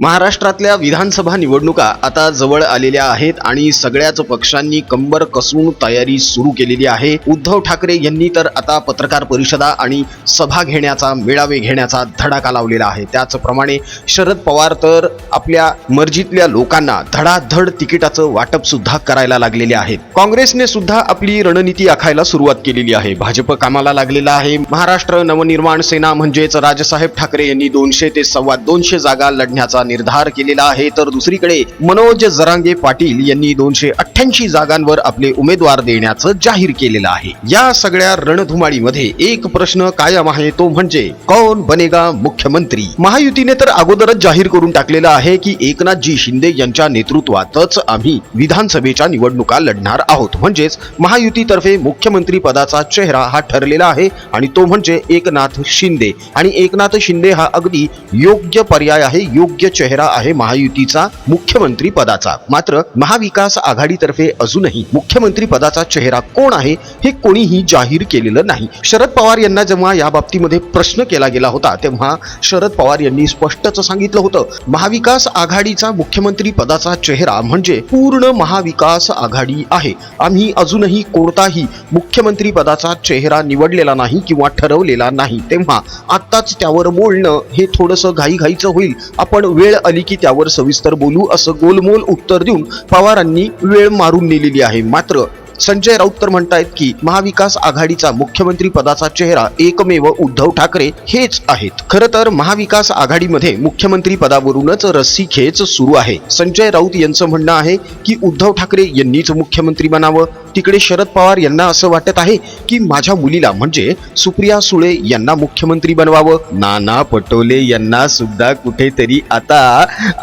महाराष्ट्रातल्या विधानसभा निवडणुका आता जवळ आलेल्या आहेत आणि सगळ्याच पक्षांनी कंबर कसून तयारी सुरू केलेली आहे. उद्धव ठाकरे यांनी तर आता पत्रकार परिषदा आणि सभा घेण्याचा मेळावे घेण्याचा धडाका लावलेला आहे. त्याचप्रमाणे शरद पवार तर आपल्या मर्जीतल्या लोकांना धडाधड तिकिटाचं वाटप सुद्धा करायला लागलेले आहेत. काँग्रेसने सुद्धा आपली रणनीती आखायला सुरुवात केलेली आहे. भाजप कामाला लागलेला आहे. महाराष्ट्र नवनिर्माण सेना म्हणजेच राजसाहेब ठाकरे यांनी दोनशे ते सव्वा दोनशे जागा लढण्याचा निर्धार केलेला आहे. तर दुसरीकडे मनोज जरांगे पाटील यांनी दोनशे अठ्ठ्याऐंशी जागांवर आपले उमेदवार देण्याचं जाहीर केलेलं आहे. या सगळ्या रणधुमाळीमध्ये एक प्रश्न कायम आहे तो म्हणजे कौन बनेगा मुख्यमंत्री? महायुतीने तर अगोदरच जाहीर करून टाकलेलं आहे की एकनाथजी शिंदे यांच्या नेतृत्वातच आम्ही विधानसभेच्या निवडणुका लढणार आहोत. म्हणजेच महायुतीतर्फे मुख्यमंत्री पदाचा चेहरा हा ठरलेला आहे आणि तो म्हणजे एकनाथ शिंदे. आणि एकनाथ शिंदे हा अगदी योग्य पर्याय आहे योग्य चेहरा आहे महायुतीचा मुख्यमंत्री पदाचा. मात्र महाविकास आघाडीतर्फे अजूनही मुख्यमंत्री पदाचा चेहरा कोण आहे हे कोणीही जाहीर केलेलं नाही. शरद पवार यांना जेव्हा या बाबतीमध्ये प्रश्न केला गेला होता तेव्हा शरद पवार यांनी स्पष्टच सांगितलं होतं. महाविकास आघाडीचा मुख्यमंत्री पदाचा चेहरा म्हणजे पूर्ण महाविकास आघाडी आहे. आम्ही अजूनही कोणताही मुख्यमंत्री पदाचा चेहरा निवडलेला नाही किंवा ठरवलेला नाही. तेव्हा आत्ताच त्यावर बोलणं हे थोडंसं घाईघाईचं होईल. आपण वेळ आली की त्यावर सविस्तर बोलू असं गोलमोल उत्तर देऊन पवारांनी वेळ मारून नेलेली आहे. मात्र संजय राऊत तर म्हणतायत की महाविकास आघाडीचा मुख्यमंत्री पदाचा चेहरा एकमेव उद्धव ठाकरे हेच आहेत. खरं तर महाविकास आघाडीमध्ये मुख्यमंत्री पदावरूनच रस्सीखेच सुरू आहे. संजय राऊत यांचं म्हणणं आहे की उद्धव ठाकरे यांनीच मुख्यमंत्री बनावं. तिकडे शरद पवार यांना असं वाटत आहे की माझ्या मुलीला म्हणजे सुप्रिया सुळे यांना मुख्यमंत्री बनवावं. नाना पटोले यांना सुद्धा कुठेतरी आता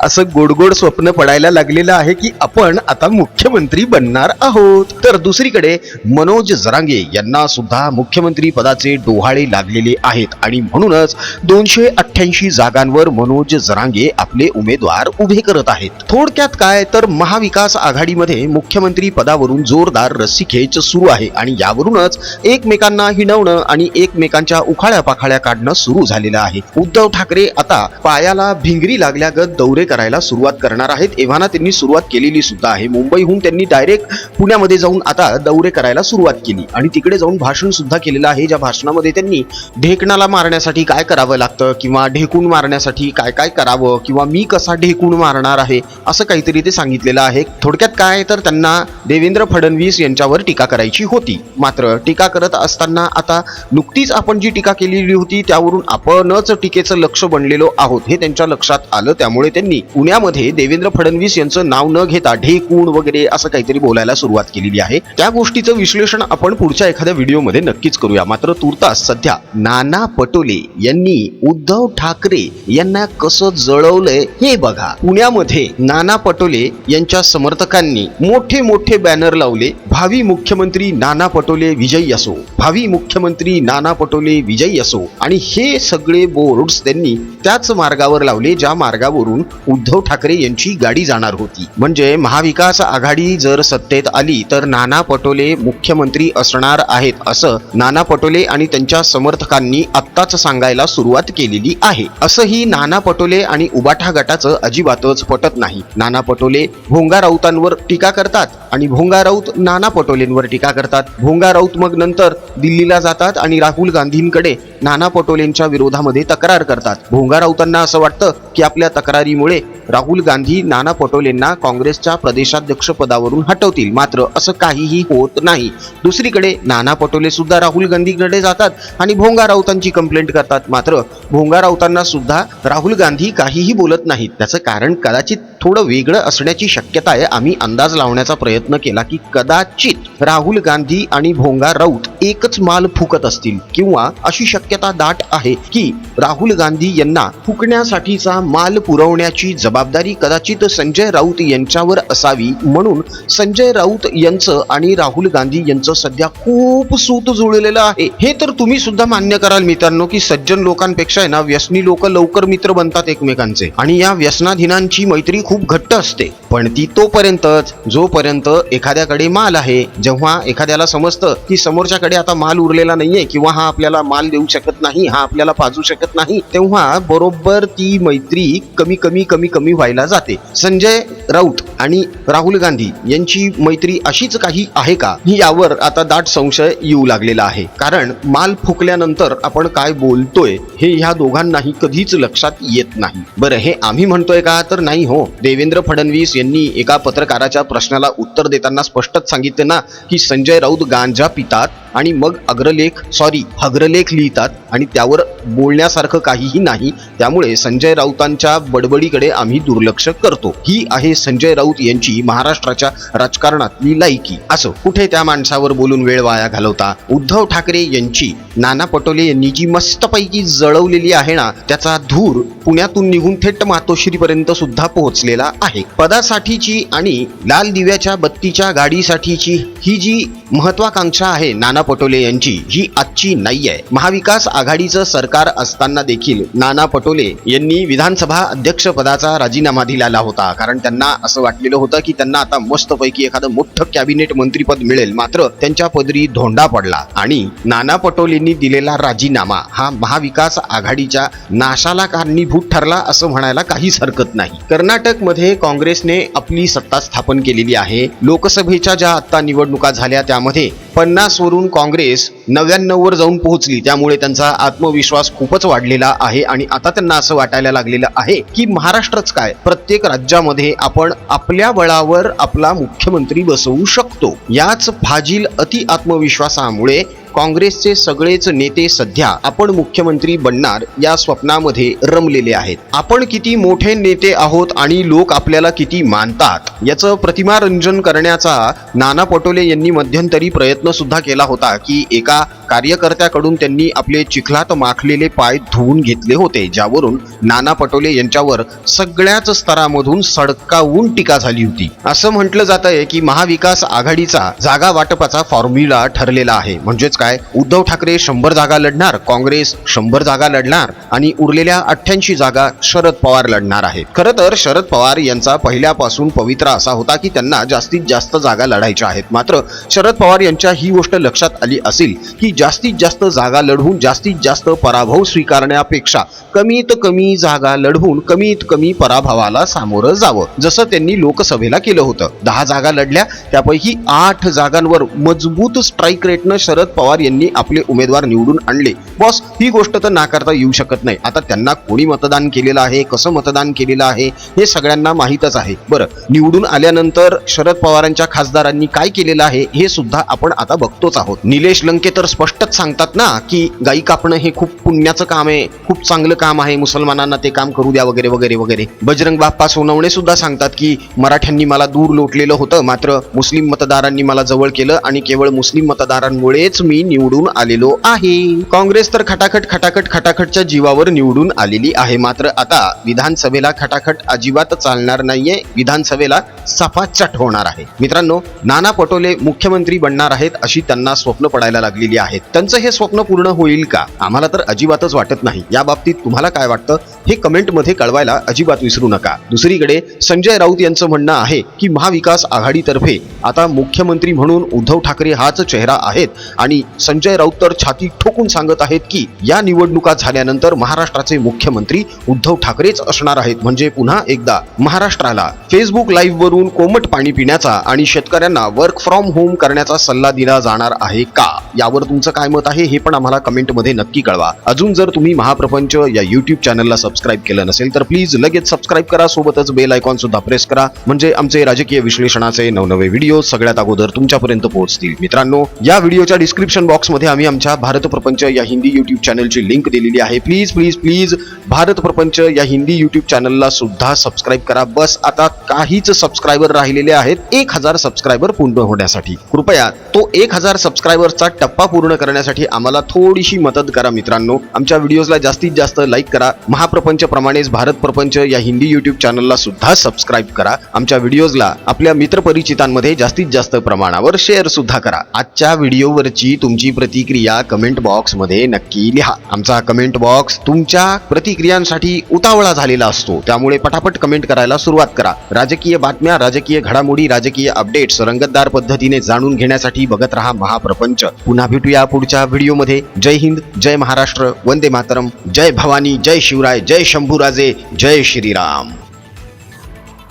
असं गोडगोड स्वप्न पडायला लागलेलं आहे की आपण आता मुख्यमंत्री बनणार आहोत. तर दुसरीकडे मनोज जरांगे यांना सुद्धा मुख्यमंत्री पदाचे डोहाळे लागलेले आहेत आणि म्हणूनच दोनशे अठ्ठ्याऐंशी जागांवर मनोज जरांगे आपले उमेदवार उभे करत आहेत. थोडक्यात काय? तर महाविकास आघाडीमध्ये मुख्यमंत्री पदावरून जोरदार रस्सीखेच सुरू आहे आणि यावरूनच एकमेकांना हिणवणं आणि एकमेकांच्या उखाळ्या पाखाळ्या काढणं सुरू झालेलं आहे. उद्धव ठाकरे आता पायाला भिंगरी लागल्यागत दौरे करायला सुरुवात करणार आहेत. एव्हाना त्यांनी सुरुवात केलेली सुद्धा आहे. मुंबईहून त्यांनी डायरेक्ट पुण्यामध्ये जाऊन आता दौरे करायला सुरुवात केली. आणि तिकडे जाऊन भाषण सुद्धा केलेलं आहे. ज्या भाषणामध्ये त्यांनी ढेकणाला मारण्यासाठी काय करावं लागतं किंवा ढेकून मारण्यासाठी काय काय करावं किंवा मी कसा ढेकून मारणार आहे असं काहीतरी ते सांगितलेलं आहे. थोडक्यात काय तर त्यांना देवेंद्र फडणवीस यांनी यांच्यावर टीका करायची होती. मात्र टीका करत असताना आता नुकतीच आपण जी टीका केलेली होती त्यावरून आपणच टीकेचं लक्ष बनलेलो आहोत हे त्यांच्या लक्षात आलं. त्यामुळे त्यांनी पुण्यामध्ये देवेंद्र फडणवीस यांचं नाव न घेता ढेकूण वगैरे असं काहीतरी बोलायला सुरुवात केलेली आहे. त्या गोष्टीचं विश्लेषण आपण पुढच्या एखाद्या व्हिडिओमध्ये नक्कीच करूया. मात्र तुर्तास सध्या नाना पटोले यांनी उद्धव ठाकरे यांना कसं जळवलंय हे बघा. पुण्यामध्ये नाना पटोले यांच्या समर्थकांनी मोठे मोठे बॅनर लावले. भावी मुख्यमंत्री नाना पटोले विजयी असो. भावी मुख्यमंत्री नाना पटोले विजयी असो. आणि हे सगळे बोर्ड्स त्यांनी त्याच मार्गावर लावले ज्या मार्गावरून उद्धव ठाकरे यांची गाडी जाणार होती. म्हणजे महाविकास आघाडी जर सत्तेत आली तर नाना पटोले मुख्यमंत्री असणार आहेत असं नाना पटोले आणि त्यांच्या समर्थकांनी आत्ताच सांगायला सुरुवात केलेली आहे. असंही नाना पटोले आणि उबाठा गटाचं अजिबातच पटत नाही. नाना पटोले भोंगा राऊतांवर टीका करतात. आणि भोंगा राऊत नाना पटोलेंवर टीका करतात. भोंगा राऊत मग नंतर दिल्लीला जातात आणि राहुल गांधींकडे नाना पटोलेंच्या विरोधामध्ये तक्रार करतात. भोंगा राऊतांना असं वाटतं की आपल्या तक्रारीमुळे राहुल गांधी नाना पटोलेंना काँग्रेसच्या प्रदेशाध्यक्ष पदावरून हटवतील. मात्र असं काहीही होत नाही. दुसरीकडे नाना पटोले सुद्धा राहुल गांधीकडे जातात आणि भोंगा राऊतांची कंप्लेंट करतात. मात्र भोंगा राऊतांना सुद्धा राहुल गांधी काहीही बोलत नाहीत. त्याचं कारण कदाचित थोडं वेगळं असण्याची शक्यता आहे. आम्ही अंदाज लावण्याचा प्रयत्न केला की कदाचित राहुल गांधी आणि भोंगा राऊत एकच माल फुकत असतील किंवा अशी शक्यता दाट आहे की राहुल गांधी यांना फुकण्यासाठीचा माल पुरवण्याची जबाबदारी कदाचित संजय राऊत यांच्यावर असावी. म्हणून संजय राऊत यांचं आणि राहुल गांधी यांचं सध्या खूप सूत जुळलेलं आहे. हे तर तुम्ही सुद्धा मान्य कराल मित्रांनो की सज्जन लोकांपेक्षा आहे ना व्यसनी लोक लवकर मित्र बनतात एकमेकांचे. आणि या व्यसनाधीनांची मैत्री खूप खूप घट्ट असते. पण ती तोपर्यंतच जोपर्यंत एखाद्याकडे माल आहे जेव्हा एखाद्याला समजतं की समोरच्याकडे आता माल उरलेला नाहीये किंवा हा आपल्याला माल देऊ शकत नाही हा आपल्याला पाजू शकत नाही तेव्हा बरोबर ती मैत्री कमी कमी कमी कमी व्हायला जाते. संजय राऊत आणि राहुल गांधी यांची मैत्री अशीच काही आहे का? यावर आता दाट संशय येऊ लागलेला आहे. कारण माल फुकल्यानंतर आपण काय बोलतोय हे ह्या दोघांनाही कधीच लक्षात येत नाही. बरं हे आम्ही म्हणतोय का? तर नाही हो. देवेंद्र फडणवीस यांनी एका पत्रकाराच्या प्रश्नाला उत्तर देताना स्पष्टच सांगितले ना की संजय राऊत गांजा पितात? आणि मग अग्रलेख सॉरी अग्रलेख लिहितात आणि त्यावर बोलण्यासारखं काहीही नाही. त्यामुळे संजय राऊतांच्या बडबडीकडे आम्ही दुर्लक्ष करतो. ही आहे संजय राऊत यांची महाराष्ट्राच्या राजकारणातली लायकी असं कुठे त्या माणसावर बोलून वेळ वाया घालवता? उद्धव ठाकरे यांची नाना पटोले यांनी जी मस्तपैकी जळवलेली आहे ना त्याचा धूर पुण्यातून निघून थेट मातोश्रीपर्यंत सुद्धा पोहोचलेला आहे. पदासाठीची आणि लाल दिव्याच्या बत्तीच्या गाडीसाठीची ही जी महत्वाकांक्षा आहे नाना पटोले यांची ही आजची नाही आहे महाविकास आघाडीचं सरकार असताना देखील नाना पटोले यांनी विधानसभा अध्यक्ष पदाचा राजीनामा दिलेला होता. कारण त्यांना असं वाटलेलं होतं की त्यांना आता मस्तपैकी एखादं मोठं कॅबिनेट मंत्रीपद मिळेल. मात्र त्यांच्या पदरी धोंडा पडला आणि नाना पटोलेंनी दिलेला राजीनामा हा महाविकास आघाडीच्या नाशाला कारणीभूत ठरला असं म्हणायला काहीच हरकत नाही. कर्नाटकमध्ये काँग्रेसने आपली सत्ता स्थापन केलेली आहे. लोकसभेच्या ज्या आता निवडणुका झाल्या त्यामध्ये पन्नासवरून काँग्रेस नव्याण्णववर जाऊन पोहोचली. त्यामुळे त्यांचा आत्मविश्वास खूपच वाढलेला आहे आणि आता त्यांना असं वाटायला लागलेलं आहे की महाराष्ट्रच काय? प्रत्येक राज्यामध्ये आपण आपल्या बळावर आपला मुख्यमंत्री बसवू शकतो. याच फाजील अति आत्मविश्वासामुळे काँग्रेसचे सगळेच नेते सध्या आपण मुख्यमंत्री बनणार या स्वप्नामध्ये रमलेले आहेत. आपण किती मोठे नेते आहोत आणि लोक आपल्याला किती मानतात याचं प्रतिमारंजन करण्याचा नाना पटोले यांनी मध्यंतरी प्रयत्न सुद्धा केला होता की एका कार्यकर्त्याकडून त्यांनी आपले चिखलात माखलेले पाय धुवून घेतले होते ज्यावरून नाना पटोले यांच्यावर सगळ्याच स्तरामधून सडकावून टीका झाली होती. असं म्हटलं जात आहे की महाविकास आघाडीचा जागा वाटपाचा फॉर्म्युला ठरलेला आहे. म्हणजेच काय? उद्धव ठाकरे शंभर जागा लढणार काँग्रेस शंभर जागा लढणार आणि उरलेल्या अठ्ठ्याऐंशी जागा शरद पवार लढणार आहेत खरं तर शरद पवार यांचा पहिल्यापासून पवित्रा असा होता की त्यांना जास्तीत जास्त जागा लढायच्या आहेत. मात्र शरद पवार यांच्या ही गोष्ट लक्षात आली असेल की जास्तीत जास्त जागा लढवून जास्तीत जास्त पराभव स्वीकारण्यापेक्षा कमीत कमी जागा लढवून कमीत कमी पराभवाला सामोरं जावं जसं त्यांनी लोकसभेला केलं होतं. दहा जागा लढल्या त्यापैकी आठ जागांवर मजबूत स्ट्राईक रेटनं शरद पवार यांनी आपले उमेदवार निवडून आणले. बॉस ही गोष्ट तर नाकारता येऊ शकत नाही. आता त्यांना कोणी मतदान केलेलं आहे कसं मतदान केलेलं आहे हे सगळ्यांना माहीतच आहे. बरं निवडून आल्यानंतर शरद पवारांच्या खासदारांनी काय केलेलं आहे हे सुद्धा आपण आता बघतोच आहोत. निलेश लंके तर स्पष्टच सांगतात ना की गाई कापणं हे खूप पुण्याचं काम आहे खूप चांगलं काम आहे मुसलमानांना ते काम करू द्या वगैरे वगैरे वगैरे. बजरंग बाप्पा सोनवणे सुद्धा सांगतात की मराठ्यांनी मला दूर लोटलेलं होतं मात्र मुस्लिम मतदारांनी मला जवळ केलं आणि केवळ मुस्लिम मतदारांमुळेच मी निवडून आलेलो आहे. काँग्रेस तर खटाखट खटाखट खटाखटच्या जीवावर निवडून आलेली आहे मात्र आता विधानसभेला खटाखट अजिबात चालणार नाहीये विधानसभेला सफाचट होणार आहे. मित्रांनो नाना पटोले मुख्यमंत्री बनणार आहेत अशी त्यांना स्वप्न पडायला लागलेली आहे. आहेत. त्यांचं हे स्वप्न पूर्ण होईल का? आम्हाला तर अजिबातच वाटत नाही. या बाबतीत तुम्हाला काय वाटतं? हे कमेंटमध्ये कळवायला अजिबात विसरू नका. दुसरीकडे संजय राऊत यांचं म्हणणं आहे की महाविकास आघाडीतर्फे आता मुख्यमंत्री म्हणून उद्धव ठाकरे हाच चेहरा आहेत आणि संजय राऊत तर छाती ठोकून सांगत आहेत की या निवडणुका झाल्यानंतर महाराष्ट्राचे मुख्यमंत्री उद्धव ठाकरेच असणार आहेत. म्हणजे पुन्हा एकदा महाराष्ट्राला फेसबुक लाईव्ह वरून कोमट पाणी पिण्याचा आणि शेतकऱ्यांना वर्क फ्रॉम होम करण्याचा सल्ला दिला जाणार आहे का? यावर तुमचं काय मत आहे हे पण आम्हाला कमेंटमध्ये नक्की कळवा. अजून जर तुम्ही महाप्रपंच या युट्यूब चॅनलला सबस्क्राईब केलं नसेल तर प्लीज लगेच सबस्क्राईब करा. सोबतच बेल आयकॉन सुद्धा प्रेस करा. म्हणजे आमचे राजकीय विश्लेषणाचे नवनवे व्हिडिओ सगळ्यात अगोदर तुमच्यापर्यंत पोहोचतील. मित्रांनो या व्हिडिओच्या डिस्क्रिप्शन बॉक्समध्ये आम्ही आमच्या भारत प्रपंच या हिंदी युट्यूब चॅनलची लिंक दिलेली आहे. प्लीज प्लीज प्लीज भारत प्रपंच या हिंदी युट्यूब चॅनलला सुद्धा सबस्क्राईब करा. बस आता काहीच सबस्क्रायबर राहिलेले आहेत एक हजार सबस्क्रायबर पूर्ण होण्यासाठी. कृपया तो एक हजार सबस्क्रायबरचा टप्पा पूर्ण करण्यासाठी आम्हाला थोडीशी मदत करा मित्रांनो. आमच्या व्हिडिओजला जास्तीत जास्त लाईक करा. महाप्रप प्रपंचप्रमाणेच भारत प्रपंच या हिंदी यूट्यूब चॅनलला सुद्धा सबस्क्राईब करा. आमच्या व्हिडिओजला आपल्या मित्रपरिचितांमध्ये जास्तीत जास्त प्रमाणावर शेअर सुद्धा करा. आजच्या व्हिडिओवरची तुमची प्रतिक्रिया कमेंट बॉक्समध्ये नक्की लिहा. आमचा कमेंट बॉक्स तुमच्या प्रतिक्रियांसाठी उतावळा झालेला असतो. त्यामुळे पटापट कमेंट करायला सुरुवात करा. राजकीय बातम्या राजकीय घडामोडी राजकीय अपडेट्स रंगतदार पद्धतीने जाणून घेण्यासाठी बघत रहा महाप्रपंच. पुन्हा भेटूया पुढच्या व्हिडिओमध्ये जय हिंद जय महाराष्ट्र वंदे मातरम. जय भवानी जय शिवराय जय शंभूराजे जय श्रीराम.